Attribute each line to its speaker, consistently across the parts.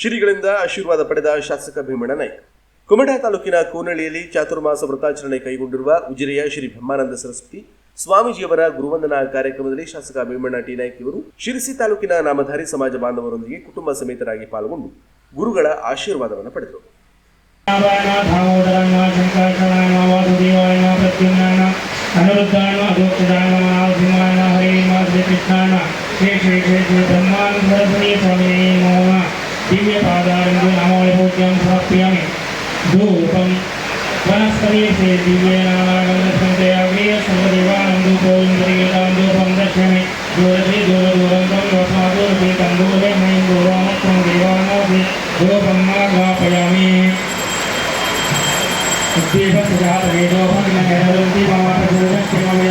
Speaker 1: ಶ್ರೀಗಳಿಂದ ಆಶೀರ್ವಾದ ಪಡೆದ ಶಾಸಕ ಭೀಮಣ್ಣ ನಾಯ್ಕ. ಕುಮಟಾ ತಾಲೂಕಿನ ಕೋನಳ್ಳಿಯಲ್ಲಿ ಚಾತುರ್ಮಾಸ ವ್ರತಾಚರಣೆ ಕೈಗೊಂಡಿರುವ ಉಜಿರೆಯ ಶ್ರೀ ಬ್ರಹ್ಮಾನಂದ ಸರಸ್ವತಿ, ಸ್ವಾಮೀಜಿಯವರ ಗುರುವಂದನಾ ಕಾರ್ಯಕ್ರಮದಲ್ಲಿ ಶಾಸಕ ಭೀಮಣ್ಣ ಟಿ. ನಾಯ್ಕ ಇವರು ಶಿರಸಿ ತಾಲೂಕಿನ ನಾಮಧಾರಿ ಸಮಾಜ ಬಾಂಧವರೊಂದಿಗೆ ಕುಟುಂಬ ಸಮೇತರಾಗಿ ಪಾಲ್ಗೊಂಡು ಗುರುಗಳ ಆಶೀರ್ವಾದವನ್ನು ಪಡೆದರು.
Speaker 2: ಶ್ರೀ ಶ್ರೀ ಶ್ರೀ ಶ್ರೀ दिव्यपादारम्भो नमोपूज्यं समर्पयामि। धूपं वनस्पतिषे दिव्यनामागमनसन्तेग्रीयसर्वदेवानं धूपोन्दरीयतां धूपं दक्ष्यामि दूरति दूरदूरं तं वसादूरति तं दूरे मयि दूरामत्वं देवानाभि धूपं माघापयामि दीपस्य जातवेदोभग्नगरवृत्ति मम प्रचोदक्षिममय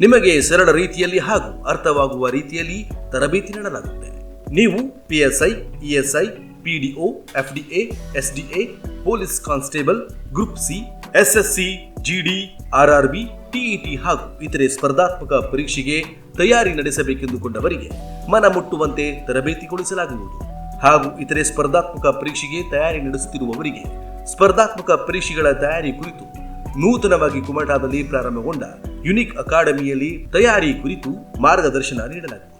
Speaker 1: ನಿಮಗೆ ಸರಳ ರೀತಿಯಲ್ಲಿ ಹಾಗೂ ಅರ್ಥವಾಗುವ ರೀತಿಯಲ್ಲಿ ತರಬೇತಿ ನೀಡಲಾಗುತ್ತೆ ನೀವು PSI ESI PDO FDA SDA police constable group C SSC GD RRB TET ಹಾಗೂ ಇತರೆ ಸ್ಪರ್ಧಾತ್ಮಕ ಪರೀಕ್ಷೆಗೆ ತಯಾರಿ ನಡೆಸಬೇಕೆಂದುಕೊಂಡವರಿಗೆ ಮನ ಮುಟ್ಟುವಂತೆ ತರಬೇತಿಗೊಳಿಸಲಾಗುವುದು. ಹಾಗೂ ಇತರೆ ಸ್ಪರ್ಧಾತ್ಮಕ ಪರೀಕ್ಷೆಗೆ ತಯಾರಿ ನಡೆಸುತ್ತಿರುವವರಿಗೆ ಸ್ಪರ್ಧಾತ್ಮಕ ಪರೀಕ್ಷೆಗಳ ತಯಾರಿ ಕುರಿತು ನೂತನವಾಗಿ ಕುಮಟಾದಲ್ಲಿ ಪ್ರಾರಂಭಗೊಂಡ ಯುನಿಕ್ ಅಕಾಡೆಮಿಯಲ್ಲಿ ತಯಾರಿ ಕುರಿತು ಮಾರ್ಗದರ್ಶನ ನೀಡಲಾಗುವುದು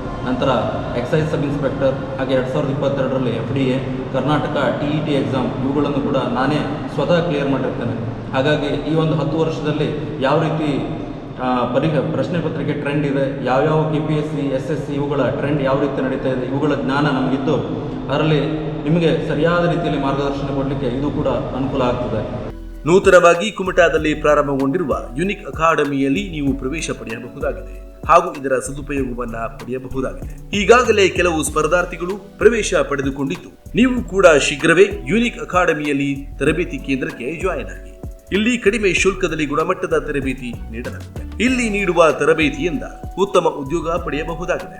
Speaker 3: ನಂತರ ಎಕ್ಸೈಸ್ ಸಬ್ ಇನ್ಸ್ಪೆಕ್ಟರ್ ಹಾಗೆ ಎರಡು ಸಾವಿರದ ಇಪ್ಪತ್ತೆರಡರಲ್ಲಿ F D A Karnataka T E T exam ಇವುಗಳನ್ನು ಕೂಡ ನಾನೇ ಸ್ವತಃ ಕ್ಲಿಯರ್ ಮಾಡಿರ್ತೇನೆ. ಹಾಗಾಗಿ ಈ ಒಂದು ಹತ್ತು ವರ್ಷದಲ್ಲಿ ಯಾವ ರೀತಿ ಪರಿ ಪ್ರಶ್ನೆ ಪತ್ರಿಕೆ ಟ್ರೆಂಡ್ ಇದೆ, ಯಾವ್ಯಾವ K P S C S S C ಇವುಗಳ ಟ್ರೆಂಡ್ ಯಾವ ರೀತಿ ನಡೀತಾ ಇದೆ, ಇವುಗಳ ಜ್ಞಾನ ನಮಗಿದ್ದು, ಅದರಲ್ಲಿ ನಿಮಗೆ ಸರಿಯಾದ ರೀತಿಯಲ್ಲಿ ಮಾರ್ಗದರ್ಶನ ಕೊಡಲಿಕ್ಕೆ ಇದು ಕೂಡ ಅನುಕೂಲ ಆಗ್ತದೆ.
Speaker 1: ನೂತನವಾಗಿ ಕುಮಟಾದಲ್ಲಿ ಪ್ರಾರಂಭಗೊಂಡಿರುವ ಯುನಿಕ್ ಅಕಾಡೆಮಿಯಲ್ಲಿ ನೀವು ಪ್ರವೇಶ ಪಡೆಯಬಹುದಾಗಿದೆ ಹಾಗೂ ಇದರ ಸದುಪಯೋಗವನ್ನು ಪಡೆಯಬಹುದಾಗಿದೆ. ಈಗಾಗಲೇ ಕೆಲವು ಸ್ಪರ್ಧಾರ್ಥಿಗಳು ಪ್ರವೇಶ ಪಡೆದುಕೊಂಡಿದ್ದು, ನೀವು ಕೂಡ ಶೀಘ್ರವೇ ಯುನಿಕ್ ಅಕಾಡೆಮಿಯಲ್ಲಿ ತರಬೇತಿ ಕೇಂದ್ರಕ್ಕೆ ಜಾಯಿನ್ ಆಗಿ. ಇಲ್ಲಿ ಕಡಿಮೆ ಶುಲ್ಕದಲ್ಲಿ ಗುಣಮಟ್ಟದ ತರಬೇತಿ ನೀಡಲಾಗುತ್ತದೆ ಇಲ್ಲಿ ನೀಡುವ ತರಬೇತಿಯಿಂದ ಉತ್ತಮ ಉದ್ಯೋಗ ಪಡೆಯಬಹುದಾಗಿದೆ.